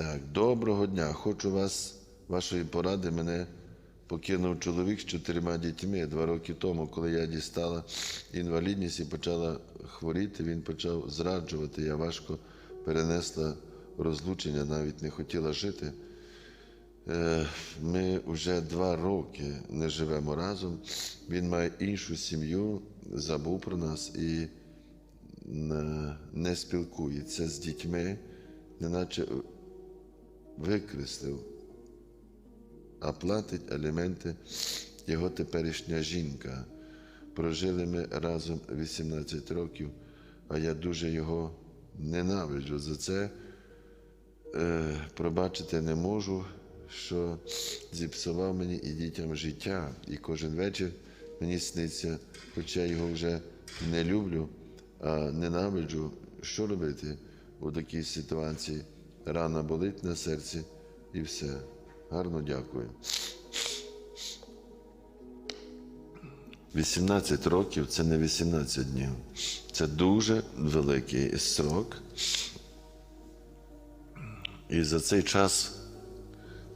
Так, доброго дня. Хочу вас, вашої поради. Мене покинув чоловік з чотирма дітьми два роки тому, коли я дістала інвалідність і почала хворіти. Він почав зраджувати. Я важко перенесла розлучення, навіть не хотіла жити. Е, Ми вже два роки не живемо разом. Він має іншу сім'ю, забув про нас і не- не спілкується з дітьми, неначе викреслив, а платить аліменти його теперішня жінка. Прожили ми разом 18 років, а я дуже його ненавиджу. За це е, пробачити не можу, що зіпсував мені і дітям життя. І кожен вечір мені сниться, хоча його вже не люблю, а ненавиджу. Що робити у такій ситуації? Рана болить на серці і все. Гарно дякую. 18 років це не 18 днів. Це дуже великий срок. І за цей час,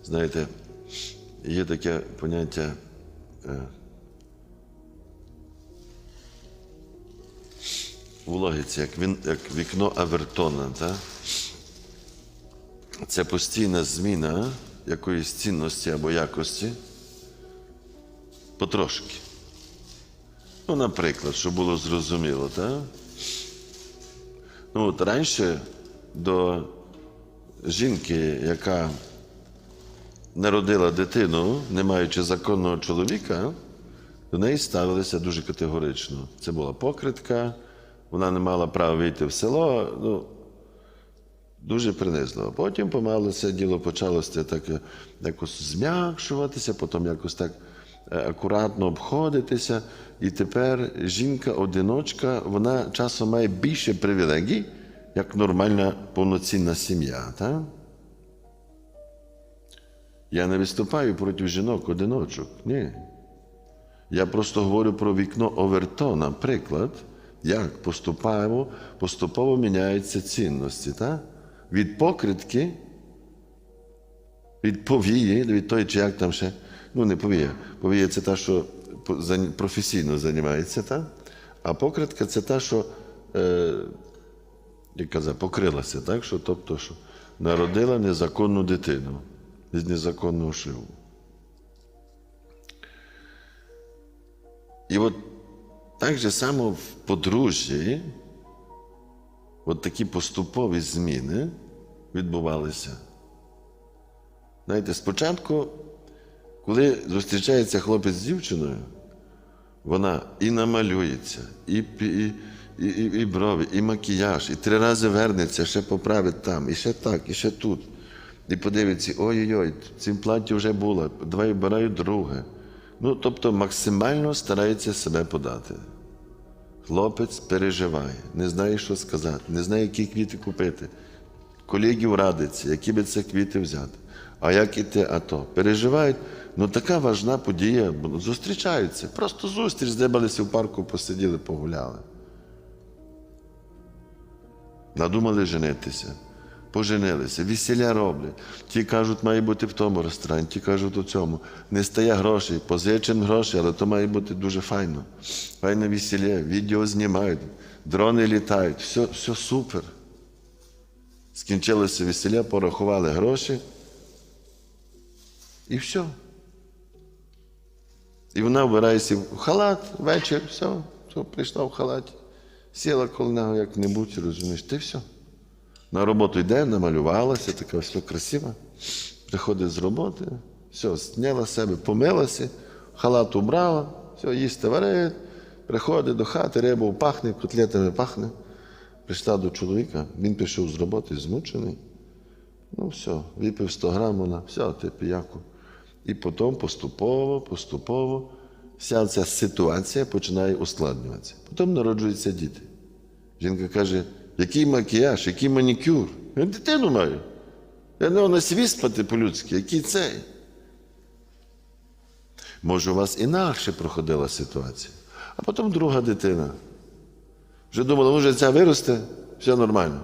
знаєте, є таке поняття е, у логіці, як, він, як вікно Авертона. Та? Це постійна зміна якоїсь цінності або якості потрошки. Ну, наприклад, щоб було зрозуміло, так? Ну, от раніше до жінки, яка народила дитину, не маючи законного чоловіка, до неї ставилися дуже категорично. Це була покритка, вона не мала права вийти в село. Ну, дуже принизливо. Потім помалу це діло почалося так е, якось зм'якшуватися, потім якось так е, акуратно обходитися. І тепер жінка-одиночка, вона часом має більше привілегій, як нормальна повноцінна сім'я. Так? Я не виступаю проти жінок-одиночок. Ні. Я просто говорю про вікно Овертона, приклад, як поступово, поступово міняються цінності. Так? Від покритки, від повії, від той, чи як там ще, ну не повія. Повія це та, що професійно займається, та? а покритка це та, що, е, як казав, покрилася, так? Що, тобто, що народила незаконну дитину з незаконного шлюбу. І от так же само в подружжі от такі поступові зміни відбувалися. Знаєте, спочатку, коли зустрічається хлопець з дівчиною, вона і намалюється, і, і, і, і брови, і макіяж, і три рази вернеться, ще поправить там, і ще так, і ще тут. І подивиться, ой-ой-ой, в цім платі вже було, давай обираю друге. Ну, тобто максимально старається себе подати. Хлопець переживає, не знає, що сказати, не знає, які квіти купити. Колегів радиться, які би це квіти взяти. А як іти, то. Переживають, ну така важна подія, зустрічаються. Просто зустріч, здебалися в парку, посиділи, погуляли. Надумали женитися, поженилися, весілля роблять. Ті кажуть, має бути в тому ресторані, ті кажуть у цьому. Не стає грошей, позичимо гроші, але то має бути дуже файно. Файне весілля, відео знімають, дрони літають, все, все супер. Скінчилося весілля, порахували гроші. І все. І вона вбирається в халат, вечір, все, все, прийшла в халаті. Сіла коло як-небудь, розумієш, ти все. На роботу йде, намалювалася, така все красива. Приходить з роботи, все, зняла себе, помилася, халат убрала, все, їсти варить, приходить до хати, рибу пахне, котлетами пахне. Прийшла до чоловіка, він пішов з роботи, змучений. Ну, все, випив 100 грам, вона, все, ти піяку. І потім поступово, поступово вся ця ситуація починає ускладнюватися. Потім народжуються діти. Жінка каже, який макіяж, який манікюр? Я дитину маю. Я не на свій по-людськи, який цей. Може, у вас інакше проходила ситуація. А потім друга дитина. Вже думала, може ця виросте, все нормально.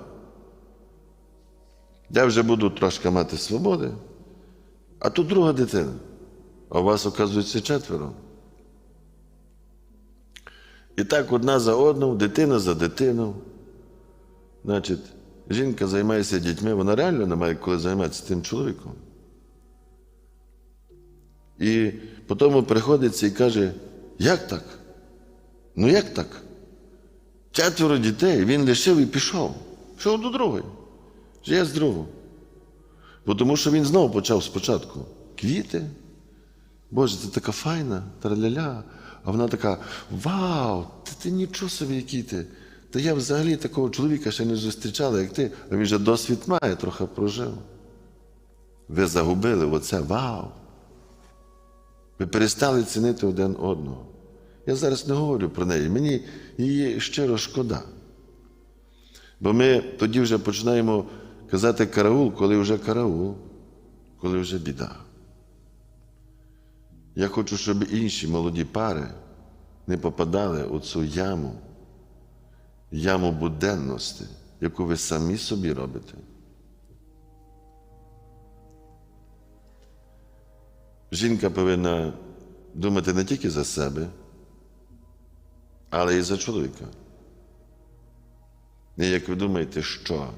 Я вже буду трошки мати свободи, а тут друга дитина. А у вас, оказується, четверо. І так одна за одну, дитина за дитину. Значить, жінка займається дітьми, вона реально не має коли займатися тим чоловіком. І потім приходиться і каже, як так? Ну як так? Четверо дітей, він лишив і пішов. Пішов до другої. Живе з другою. Бо Тому що він знову почав спочатку. Квіти. Боже, ти така файна, траля-ля. А вона така: Вау, ти, ти нічого собі, який ти. Та я взагалі такого чоловіка ще не зустрічала, як ти, а він вже досвід має, трохи прожив. Ви загубили оце вау. Ви перестали цінити один одного. Я зараз не говорю про неї. Мені її щиро шкода. Бо ми тоді вже починаємо казати караул, коли вже караул, коли вже біда. Я хочу, щоб інші молоді пари не попадали у цю яму, яму буденності, яку ви самі собі робите. Жінка повинна думати не тільки за себе, але і за чоловіка. І як ви думаєте, що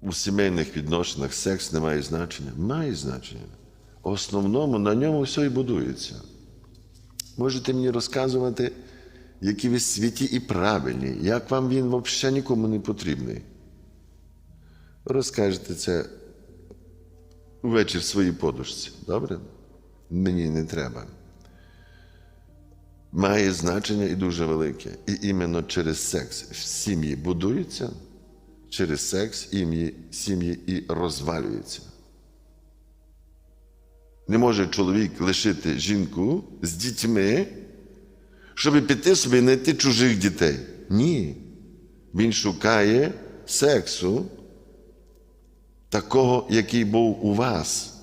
у сімейних відносинах секс не має значення? Має значення. В основному на ньому все і будується. Можете мені розказувати, які ви святі і правильні, як вам він взагалі нікому не потрібний. Розкажете це ввечері в своїй подушці. Добре? Мені не треба. Має значення і дуже велике. І іменно через секс сім'ї будуються, через секс ім'ї- сім'ї і розвалюються. Не може чоловік лишити жінку з дітьми, щоб піти собі знайти чужих дітей. Ні. Він шукає сексу, такого, який був у вас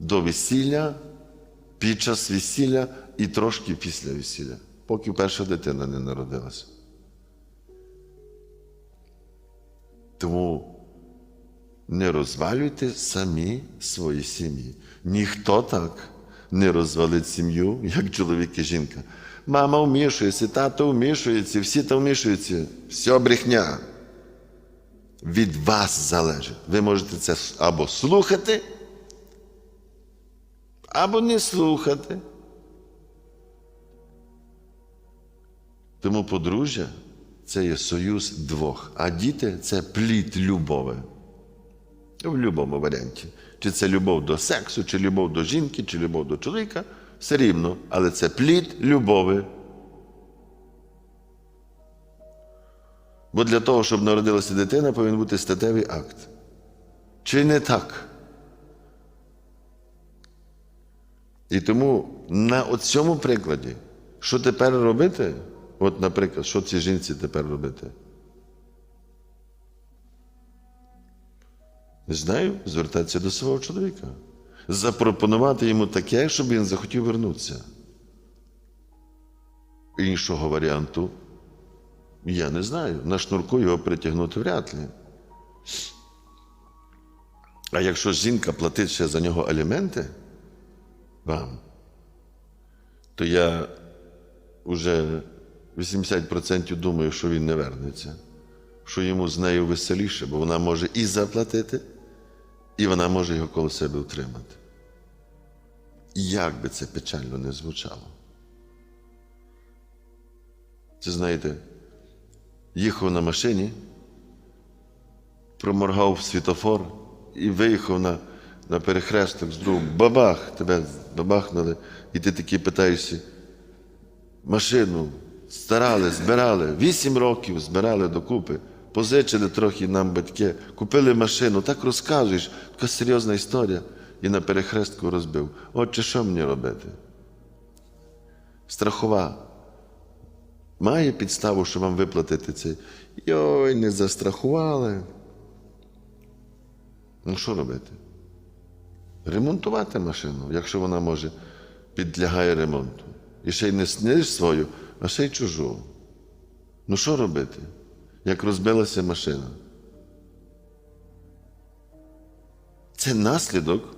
до весілля, під час весілля і трошки після весілля, поки перша дитина не народилася. Тому не розвалюйте самі свої сім'ї. Ніхто так не розвалить сім'ю, як чоловік і жінка. Мама вмішується, тато вмішується, всі там вмішуються. Все брехня. Від вас залежить. Ви можете це або слухати, або не слухати. Тому подружжя це є союз двох, а діти це плід любові. В будь-якому варіанті. Чи це любов до сексу, чи любов до жінки, чи любов до чоловіка, все рівно, але це плід любові. Бо для того, щоб народилася дитина, повинен бути статевий акт. Чи не так? І тому на цьому прикладі, що тепер робити? От, наприклад, що цій жінці тепер робити? Не знаю, звертатися до свого чоловіка. Запропонувати йому таке, щоб він захотів вернутися. Іншого варіанту я не знаю. На шнурку його притягнути вряд ли. А якщо жінка платить ще за нього аліменти вам, то я вже 80% думаю, що він не вернеться, що йому з нею веселіше, бо вона може і заплатити, і вона може його коло себе утримати. Як би це печально не звучало. Це знаєте, їхав на машині, проморгав світофор і виїхав на, на перехресток з другом. Бабах! Тебе бабахнули, і ти такий питаєшся, машину старали, збирали, вісім років збирали докупи, позичили трохи нам батьки, купили машину, так розказуєш, така серйозна історія, і на перехрестку розбив. Отче, що мені робити? Страхова має підставу, що вам виплатити це. Йой, не застрахували. Ну, що робити? Ремонтувати машину, якщо вона може, підлягає ремонту. І ще й не сниш свою, а ще й чужу. Ну що робити, як розбилася машина? Це наслідок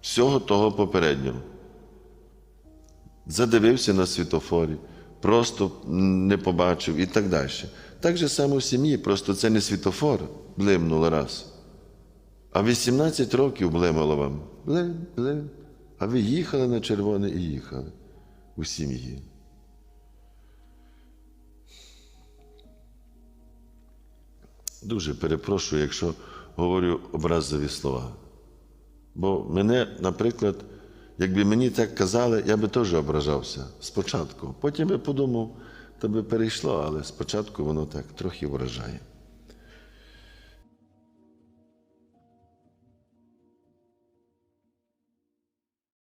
всього того попереднього. Задивився на світофорі, просто не побачив і так далі. Так же само в сім'ї, просто це не світофор блимнуло раз. А 18 років блимало вам. Блим, блим. А ви їхали на червоне і їхали у сім'ї. Дуже перепрошую, якщо говорю образливі слова. Бо мене, наприклад, якби мені так казали, я би теж ображався спочатку. Потім би подумав, то би перейшло, але спочатку воно так трохи вражає.